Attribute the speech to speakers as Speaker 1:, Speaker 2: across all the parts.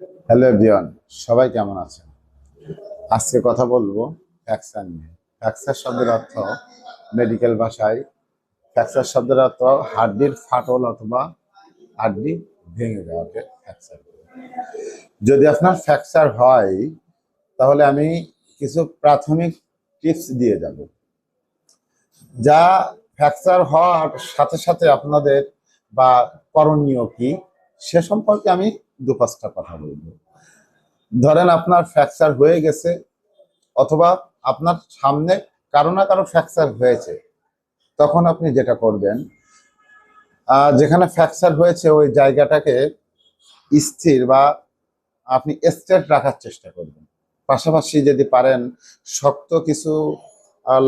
Speaker 1: Hello everyone, সবাই কেমন আছেন? আজকে কথা বলব ফ্র্যাকচার নিয়ে। ফ্র্যাকচার শব্দের অর্থ মেডিকেল ভাষায় ফ্র্যাকচার শব্দের অর্থ হাড্ডির ফাটল অথবা হাড্ডি ভেঙে যাওয়াকে ফ্র্যাকচার যদি আপনার ফ্র্যাকচার হয়, তাহলে আমি কিছু প্রাথমিক টিপস দিয়ে যাব। যা ফ্র্যাকচার হওয়ার সাথে সাথে আপনাদের বা করণীয় কি? সে সম্পর্কে আমি দু পাঁচটা কথা বলব। ধরেন আপনার ফ্র্যাকচার হয়ে গেছে, অথবা আপনার সামনে কারও না কারও ফ্র্যাকচার হয়েছে, তখন আপনি যেটা করবেন যেখানে ফ্র্যাকচার হয়েছে ওই জায়গাটাকে স্থির বা আপনি স্ট্রেট রাখার চেষ্টা করবেন। পাশাপাশি যদি পারেন শক্ত কিছু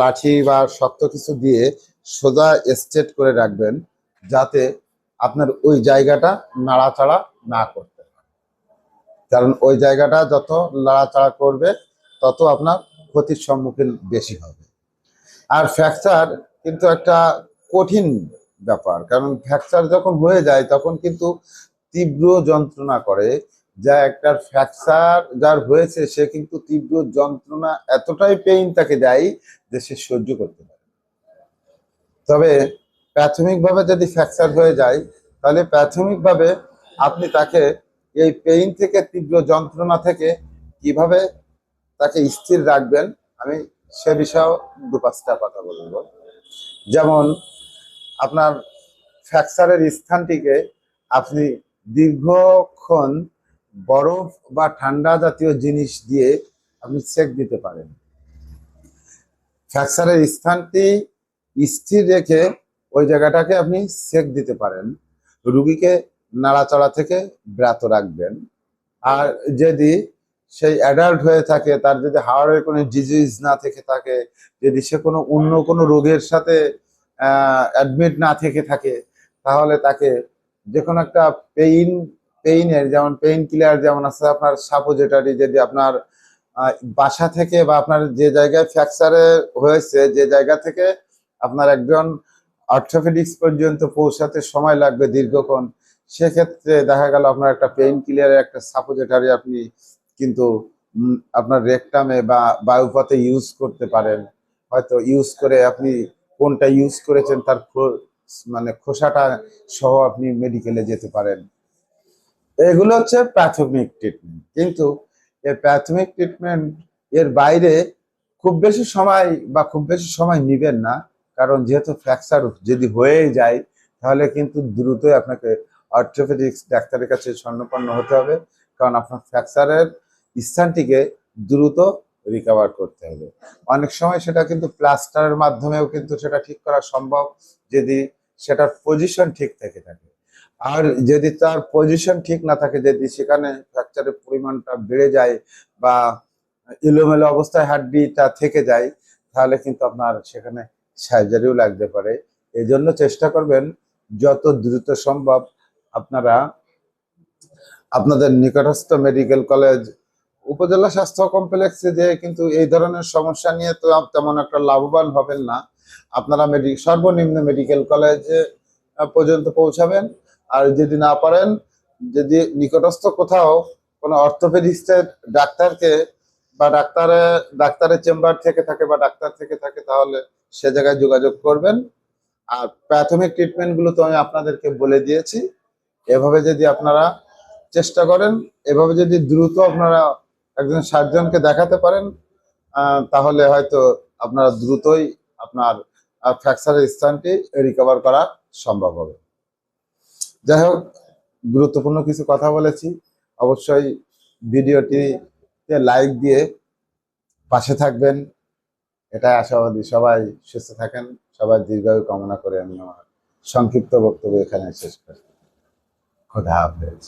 Speaker 1: লাঠি বা শক্ত কিছু দিয়ে সোজা স্ট্রেট করে রাখবেন, যাতে আপনার ওই জায়গাটা নাড়াচাড়া না করতে কারণ ওই জায়গাটা যত নাড়াচাড়া করবে, তত আপনার ক্ষতির সম্মুখীন বেশি হবে। আর ফ্র্যাকচার কিন্তু একটা কঠিন ব্যাপার, কারণ ফ্র্যাকচার যখন হয়ে যায়, তখন কিন্তু তীব্র যন্ত্রণা করে। যা একটা ফ্র্যাকচার যার হয়েছে, সে কিন্তু তীব্র যন্ত্রণা এতটাই পেইন তাকে দেয় যে সে সহ্য করতে পারে তবে প্রাথমিকভাবে যদি ফ্র্যাকচার হয়ে যায়, তাহলে প্রাথমিকভাবে আপনি তাকে এই পেইন থেকে, তীব্র যন্ত্রণা থেকে কীভাবে তাকে স্থির রাখবেন, আমি সে বিষয়েও দু পাঁচটা কথা বলব। যেমন, আপনার ফ্র্যাকচারের স্থানটিকে আপনি দীর্ঘক্ষণ বরফ বা ঠান্ডা জাতীয় জিনিস দিয়ে আপনি সেক দিতে পারেন। ফ্র্যাকচারের স্থানটি স্থির রেখে ওই জায়গাটাকে আপনি সেক দিতে পারেন। রুগীকে নাড়াচাড়া থেকে ব্রাত রাখবেন। আর যদি সেই অ্যাডাল্ট হয়ে থাকে, তার যদি হাড়ের কোনো ডিজিজ না থেকে থাকে, যদি সে কোনো অন্য কোনো রোগের সাথে অ্যাডমিট না থেকে থাকে, তাহলে তাকে যে কোনো একটা পেইন পেইনের যেমন পেইন কিলার যেমন আছে, আপনার সাপোজেটারি যদি আপনার বাসা থেকে বা আপনার যে জায়গায় ফ্র্যাকচারে হয়েছে, যে জায়গা থেকে আপনার একজন অর্থোপেডিক্স পর্যন্ত পৌঁছাতে সময় লাগবে দীর্ঘক্ষণ, সেক্ষেত্রে দেখা গেল আপনার একটা পেইন কিলারের একটা সাপোজেটারি আপনি কিন্তু আপনার রেকটামে বা বায়ুপথে ইউজ করতে পারেন। হয়তো ইউজ করে আপনি কোনটা ইউজ করেছেন তার মানে খোসাটা সহ আপনি মেডিকেলে যেতে পারেন। এগুলো হচ্ছে প্রাথমিক ট্রিটমেন্ট কিন্তু এই প্রাথমিক ট্রিটমেন্ট এর বাইরে খুব বেশি সময় বা খুব বেশি সময় নেবেন না। কারণ যেহেতু ফ্র্যাকচার যদি হয়ে যায়, তাহলে কিন্তু দ্রুতই আপনাকে অর্থোপেডিক্স ডাক্তারের কাছে স্বর্ণপন্ন হতে হবে। কারণ আপনার ফ্র্যাকচারের স্থানটিকে দ্রুত রিকভার করতে হবে। অনেক সময় সেটা কিন্তু প্লাস্টারের মাধ্যমেও কিন্তু সেটা ঠিক করা সম্ভব, যদি সেটার পজিশন ঠিক থেকে থাকে। আর যদি তার পজিশন ঠিক না থাকে, যদি সেখানে ফ্র্যাকচারের পরিমাণটা বেড়ে যায় বা এলোমেলো অবস্থায় হাড্ডিটা থেকে যায়, তাহলে কিন্তু আপনার সেখানে সার্জারিও লাগতে পারে। এই জন্য চেষ্টা করবেন যত দ্রুত সম্ভব আপনারা আপনাদের নিকটস্থ মেডিকেল কলেজ উপজেলা স্বাস্থ্য কমপ্লেক্সে যে কিন্তু এই ধরনের সমস্যা নিয়ে তো তেমন একটা লাভবান হবেন না। আপনারা মেডি সর্বনিম্ন মেডিকেল কলেজে পর্যন্ত পৌঁছাবেন। আর যদি না পারেন, যদি নিকটস্থ কোথাও কোনো অর্থোপেডিক্সের ডাক্তারকে বা ডাক্তারে, ডাক্তারের চেম্বার থেকে থাকে বা ডাক্তার থেকে থাকে, তাহলে সে জায়গায় যোগাযোগ করবেন। আর প্রাথমিক ট্রিটমেন্টগুলো তো আমি আপনাদেরকে বলে দিয়েছি। এভাবে যদি আপনারা চেষ্টা করেন, এভাবে যদি দ্রুত আপনারা একজন সার্জনকে দেখাতে পারেন তাহলে হয়তো আপনারা দ্রুতই আপনার ফ্র্যাকচারের স্থানটি রিকভার করা সম্ভব হবে। যাই হোক, গুরুত্বপূর্ণ কিছু কথা বলেছি। অবশ্যই ভিডিওটিতে লাইক দিয়ে পাশে থাকবেন। এটাই আশাবাদী। সবাই সুস্থ থাকেন। সবাই দীর্ঘায়ু কামনা করে আমি আমার সংক্ষিপ্ত বক্তব্য এখানে শেষ করি খোদা হাফেজ।